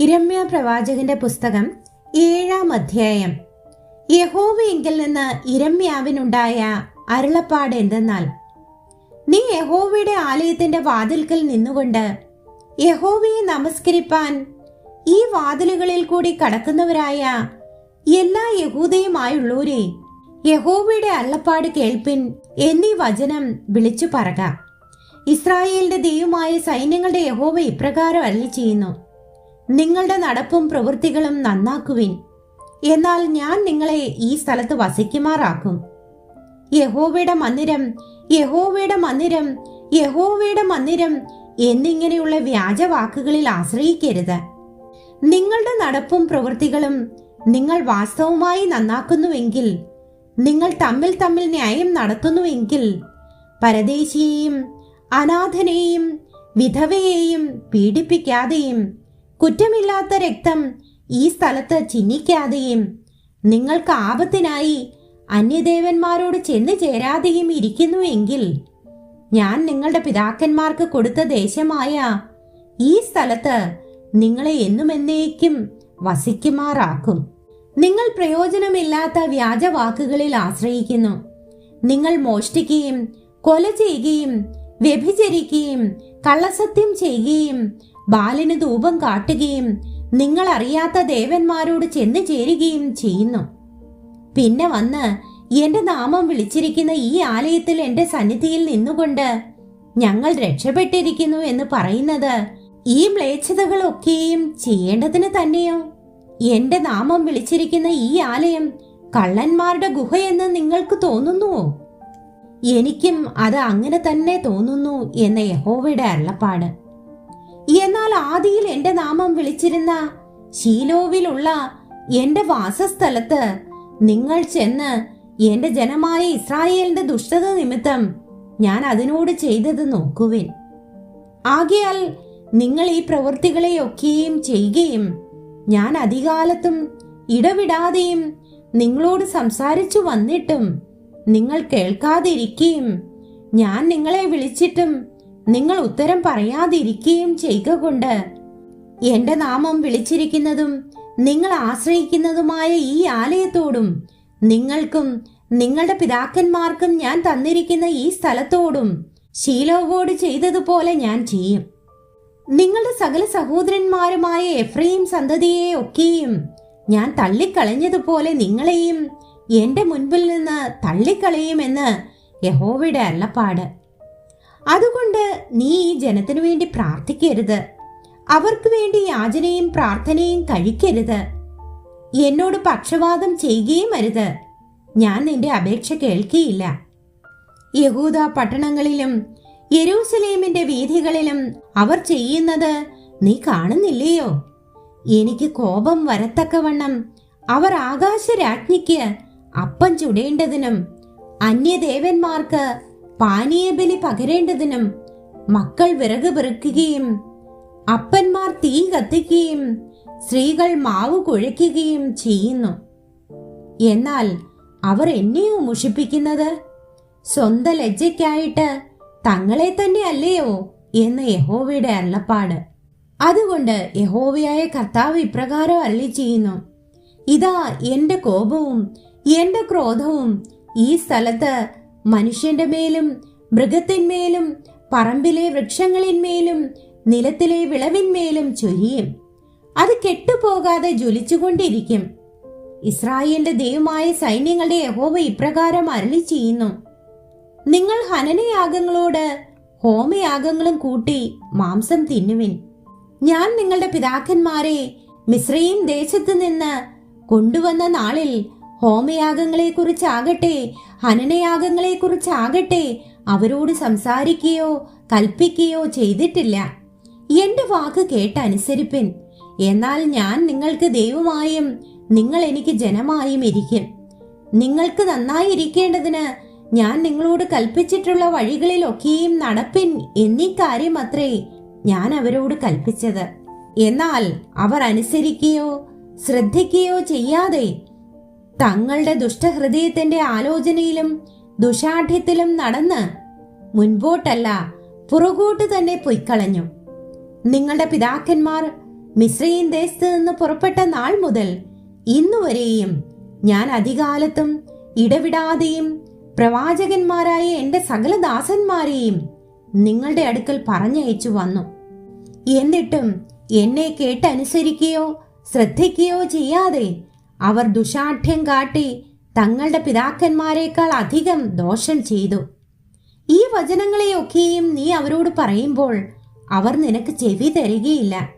ഇരമ്യ പ്രവാചകന്റെ പുസ്തകം ഏഴാം അധ്യായം. യഹോവയെങ്കിൽ നിന്ന് ഇരമ്യാവിനുണ്ടായ അരുളപ്പാട് എന്തെന്നാൽ നീ യഹോവയുടെ ആലയത്തിന്റെ വാതിൽക്കൽ നിന്നുകൊണ്ട് യഹോവയെ നമസ്കരിപ്പാൻ ഈ വാതിലുകളിൽ കൂടി കടക്കുന്നവരായ എല്ലാ യഹൂദയുമായുള്ളൂരെ യഹോവയുടെ അള്ളപ്പാട് കേൾപ്പിൻ എന്നീ വചനം വിളിച്ചു പറക. ഇസ്രായേലിന്റെ ദൈവമായ സൈന്യങ്ങളുടെ യഹോവ ഇപ്രകാരം അരളി ചെയ്യുന്നു നിങ്ങളുടെ നടപ്പും പ്രവൃത്തികളും നന്നാക്കുവിൻ. എന്നാൽ ഞാൻ നിങ്ങളെ ഈ സ്ഥലത്ത് വസിക്കുമാറാക്കും. യഹോവയുടെ മന്ദിരം യഹോവയുടെ മന്ദിരം യഹോവയുടെ മന്ദിരം എന്നിങ്ങനെയുള്ള വ്യാജവാക്കുകളിൽ ആശ്രയിക്കരുത്. നിങ്ങളുടെ നടപ്പും പ്രവൃത്തികളും നിങ്ങൾ വാസ്തവമായി നന്നാക്കുന്നുവെങ്കിൽ നിങ്ങൾ തമ്മിൽ തമ്മിൽ ന്യായം നടത്തുന്നുവെങ്കിൽ പരദേശിയെയും അനാഥനെയും വിധവയെയും പീഡിപ്പിക്കാതെയും കുറ്റമില്ലാത്ത രക്തം ഈ സ്ഥലത്ത് ചിഹ്നിക്കാതെയും നിങ്ങൾക്ക് ആപത്തിനായി അന്യദേവന്മാരോട് ചെന്നു ചേരാതെയും ഇരിക്കുന്നുവെങ്കിൽ ഞാൻ നിങ്ങളുടെ പിതാക്കന്മാർക്ക് കൊടുത്ത ദേശമായ ഈ സ്ഥലത്ത് നിങ്ങളെ എന്നുമെന്നേക്കും വസിക്കുമാറാക്കും. നിങ്ങൾ പ്രയോജനമില്ലാത്ത വ്യാജവാക്കുകളിൽ ആശ്രയിക്കുന്നു. നിങ്ങൾ മോഷ്ടിക്കുകയും കൊല ചെയ്യുകയും വ്യഭിചരിക്കുകയും കള്ളസത്യം ചെയ്യുകയും ബാലിന് ധൂപം കാട്ടുകയും നിങ്ങൾ അറിയാത്ത ദേവന്മാരോട് ചെന്ന് ചേരുകയും ചെയ്യുന്നു. പിന്നെ വന്ന് എന്റെ നാമം വിളിച്ചിരിക്കുന്ന ഈ ആലയത്തിൽ എന്റെ സന്നിധിയിൽ നിന്നുകൊണ്ട് ഞങ്ങൾ രക്ഷപ്പെട്ടിരിക്കുന്നു എന്ന് പറയുന്നത് ഈ മ്ലേച്ഛതകളൊക്കെയും ചെയ്യേണ്ടതിന് തന്നെയോ? എന്റെ നാമം വിളിച്ചിരിക്കുന്ന ഈ ആലയം കള്ളന്മാരുടെ ഗുഹയെന്ന് നിങ്ങൾക്ക് തോന്നുന്നുവോ? എനിക്കും അത് അങ്ങനെ തന്നെ തോന്നുന്നു എന്ന യഹോവയുടെ അരുളപ്പാട്. എന്നാൽ ആദിയിൽ എന്റെ നാമം വിളിച്ചിരുന്ന ശീലോവിലുള്ള എന്റെ വാസസ്ഥലത്ത് നിങ്ങൾ ചെന്ന് എന്റെ ജനമായ ഇസ്രായേലിന്റെ ദുഷ്ടത നിമിത്തം ഞാൻ അതിനോട് ചെയ്തത് നോക്കുവിൻ. ആകയാൽ നിങ്ങൾ ഈ പ്രവൃത്തികളെയൊക്കെയും ചെയ്യുകയും ഞാൻ അധികാലത്തും ഇടവിടാതെയും നിങ്ങളോട് സംസാരിച്ചു വന്നിട്ടും നിങ്ങൾ കേൾക്കാതിരിക്കുകയും ഞാൻ നിങ്ങളെ വിളിച്ചിട്ടും നിങ്ങൾ ഉത്തരം പറയാതിരിക്കുകയും ചെയ്യുക കൊണ്ട് എന്റെ നാമം വിളിച്ചിരിക്കുന്നതും നിങ്ങൾ ആശ്രയിക്കുന്നതുമായ ഈ ആലയത്തോടും നിങ്ങൾക്കും നിങ്ങളുടെ പിതാക്കന്മാർക്കും ഞാൻ തന്നിരിക്കുന്ന ഈ സ്ഥലത്തോടും ശീലോവോട് ചെയ്തതുപോലെ ഞാൻ ചെയ്യും. നിങ്ങളുടെ സകല സഹോദരന്മാരുമായ എഫ്രൈം സന്തതിയെ ഒക്കെയും ഞാൻ തള്ളിക്കളഞ്ഞതുപോലെ നിങ്ങളെയും എന്റെ മുൻപിൽ നിന്ന് തള്ളിക്കളയുമെന്ന് യഹോവയുടെ അരുളപ്പാട്. അതുകൊണ്ട് നീ ഈ ജനത്തിനു വേണ്ടി പ്രാർത്ഥിക്കരുത്. അവർക്ക് വേണ്ടി യാചനയും പ്രാർത്ഥനയും കഴിക്കരുത്. എന്നോട് പക്ഷപാതം ചെയ്യുകയും അരുത്. ഞാൻ നിന്റെ അപേക്ഷ കേൾക്കിയില്ല. യഹൂദ പട്ടണങ്ങളിലും യെരൂസലേമിന്റെ വീഥികളിലും അവർ ചെയ്യുന്നത് നീ കാണുന്നില്ലയോ? എനിക്ക് കോപം വരത്തക്കവണ്ണം അവർ ആകാശരാജ്ഞിക്ക് അപ്പം ചുടേണ്ടതിനും അന്യദേവന്മാർക്ക് പാനീയബലി പകരേണ്ടതിനും മക്കൾ വിറക് പെറുക്കുകയും അപ്പന്മാർ തീ കത്തിക്കുകയും സ്ത്രീകൾ മാവ് കുഴയ്ക്കുകയും ചെയ്യുന്നു. എന്നാൽ അവർ എന്നെയോ മുഷിപ്പിക്കുന്നത് സ്വന്ത ലജ്ജയ്ക്കായിട്ട് തങ്ങളെ തന്നെ അല്ലയോ എന്ന് യഹോവയുടെ അരുളപ്പാട്. അതുകൊണ്ട് യഹോവയായ കർത്താവ് ഇപ്രകാരം അരളി ചെയ്യുന്നു ഇതാ എന്റെ കോപവും എന്റെ ക്രോധവും ഈ സ്ഥലത്ത് മനുഷ്യന്റെ മേലും മൃഗത്തിന്മേലും പറമ്പിലെ വൃക്ഷങ്ങളിന്മേലും നിലത്തിലെ വിളവിന്മേലും ചൊരിയും. അത് കെട്ടുപോകാതെ ജ്വലിച്ചുകൊണ്ടിരിക്കും. ഇസ്രായേലിന്റെ ദൈവമായ സൈന്യങ്ങളുടെ യഹോവ ഇപ്രകാരം അരളി ചെയ്യുന്നു നിങ്ങൾ ഹനനയാഗങ്ങളോട് ഹോമയാഗങ്ങളും കൂട്ടി മാംസം തിന്നുവിൻ. ഞാൻ നിങ്ങളുടെ പിതാക്കന്മാരെ മിശ്രയും ദേശത്ത് നിന്ന് കൊണ്ടുവന്ന നാളിൽ ഹോമയാഗങ്ങളെക്കുറിച്ചാകട്ടെ ഹനനയാഗങ്ങളെക്കുറിച്ചാകട്ടെ അവരോട് സംസാരിക്കുകയോ കൽപ്പിക്കുകയോ ചെയ്തിട്ടില്ല. എന്റെ വാക്ക് കേട്ടനുസരിപ്പിൻ. എന്നാൽ ഞാൻ നിങ്ങൾക്ക് ദൈവമായും നിങ്ങൾ എനിക്ക് ജനമായും ഇരിക്കും. നിങ്ങൾക്ക് നന്നായി ഇരിക്കേണ്ടതിന് ഞാൻ നിങ്ങളോട് കൽപ്പിച്ചിട്ടുള്ള വഴികളിലൊക്കെയും നടപ്പിൻ എന്നീ കാര്യം അത്രേ ഞാൻ അവരോട് കൽപ്പിച്ചത്. എന്നാൽ അവർ അനുസരിക്കുകയോ ശ്രദ്ധിക്കുകയോ ചെയ്യാതെ തങ്ങളുടെ ദുഷ്ടഹൃദയത്തിന്റെ ആലോചനയിലും ദുഷാഠ്യത്തിലും നടന്ന് മുൻപോട്ടല്ല പുറകോട്ട് തന്നെ പൊയ്ക്കളഞ്ഞു. നിങ്ങളുടെ പിതാക്കന്മാർ മിശ്രയിൻ ദേശത്ത് നിന്ന് പുറപ്പെട്ട നാൾ മുതൽ ഇന്നുവരെയും ഞാൻ അധികാലത്തും ഇടവിടാതെയും പ്രവാചകന്മാരായ എന്റെ സകല ദാസന്മാരെയും നിങ്ങളുടെ അടുക്കൽ പറഞ്ഞയച്ചു വന്നു. എന്നിട്ടും എന്നെ കേട്ടനുസരിക്കുകയോ ശ്രദ്ധിക്കുകയോ ചെയ്യാതെ അവർ ദുഷാഠ്യം കാട്ടി തങ്ങളുടെ പിതാക്കന്മാരെക്കാൾ അധികം ദോഷം ചെയ്തു. ഈ വചനങ്ങളെയൊക്കെയും നീ അവരോട് പറയുമ്പോൾ അവർ നിനക്ക് ചെവി തരികയില്ല.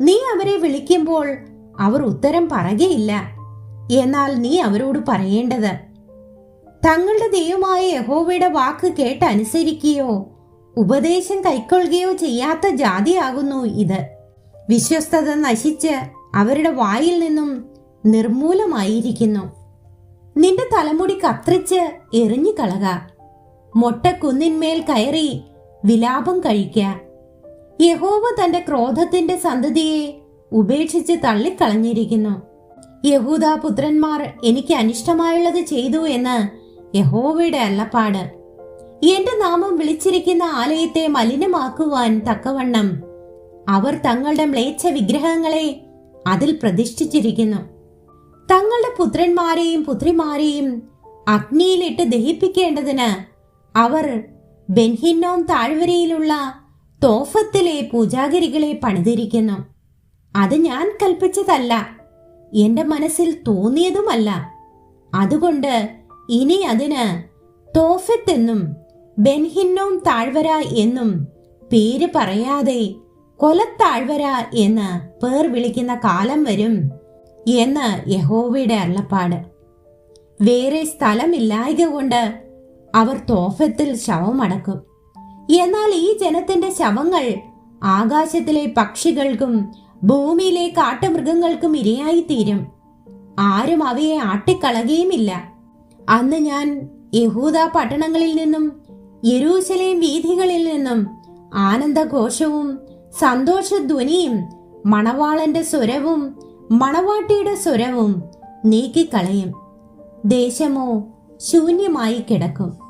നീ അവരെ വിളിക്കുമ്പോൾ അവർ ഉത്തരം പറയുകയില്ല. എന്നാൽ നീ അവരോട് പറയേണ്ടത് തങ്ങളുടെ ദൈവമായ യഹോവയുടെ വാക്ക് കേട്ട് അനുസരിക്കുകയോ ഉപദേശം കൈക്കൊള്ളുകയോ ചെയ്യാത്ത ജാതിയാകുന്നു ഇത്. വിശ്വസ്തത നശിച്ച് അവരുടെ വായിൽ നിന്നും നിർമൂലമായിരിക്കുന്നു. നിന്റെ തലമുടി കത്രിച്ച് എറിഞ്ഞു കളക. മൊട്ടക്കുന്നിന്മേൽ കയറി വിലാപം കഴിക്ക. യഹോവ തന്റെ ക്രോധത്തിന്റെ സന്തതിയെ ഉപേക്ഷിച്ച് തള്ളിക്കളഞ്ഞിരിക്കുന്നു. യഹൂദ പുത്രന്മാർ എനിക്ക് അനിഷ്ടമായുള്ളത് ചെയ്തു എന്ന് യഹോവയുടെ അല്ലപ്പാട്. എന്റെ നാമം വിളിച്ചിരിക്കുന്ന ആലയത്തെ മലിനമാക്കുവാൻ തക്കവണ്ണം അവർ തങ്ങളുടെ മ്ലേച്ഛ വിഗ്രഹങ്ങളെ അതിൽ പ്രതിഷ്ഠിച്ചിരിക്കുന്നു. തങ്ങളുടെ പുത്രന്മാരെയും പുത്രിമാരെയും അഗ്നിയിലിട്ട് ദഹിപ്പിക്കേണ്ടതിന് അവർ ബെൻഹിന്നോൻ താഴ്വരയിലുള്ള തോഫത്തിലെ പൂജാഗിരികളെ പണിതിരിക്കുന്നു. അത് ഞാൻ കൽപ്പിച്ചതല്ല. എന്റെ മനസ്സിൽ തോന്നിയതുമല്ല. അതുകൊണ്ട് ഇനി അതിന് തോഫത്ത് എന്നും ബെൻഹിന്നോം താഴ്വര എന്നും പേര് പറയാതെ കൊലത്താഴ്വര എന്ന് പേർ വിളിക്കുന്ന കാലം വരും. എന്ന് യഹോവയുടെ അരുളപ്പാട്. വേറെ സ്ഥലമില്ലായക കൊണ്ട് അവർ തോഫത്തിൽ ശവമടക്കും. എന്നാൽ ഈ ജനത്തിന്റെ ശവങ്ങൾ ആകാശത്തിലെ പക്ഷികൾക്കും ഭൂമിയിലെ കാട്ടുമൃഗങ്ങൾക്കും ഇരയായി തീരും ആരും അവയെ ആട്ടിക്കളകയുമില്ല. അന്ന് ഞാൻ യഹൂദ പട്ടണങ്ങളിൽ നിന്നും യരൂശലേം വീഥികളിൽ നിന്നും ആനന്ദഘോഷവും സന്തോഷധ്വനിയും മണവാളന്റെ സ്വരവും മണവാട്ടിയുടെ സ്വരവും നീക്കിക്കളയും. ദേശമോ ശൂന്യമായി കിടക്കും.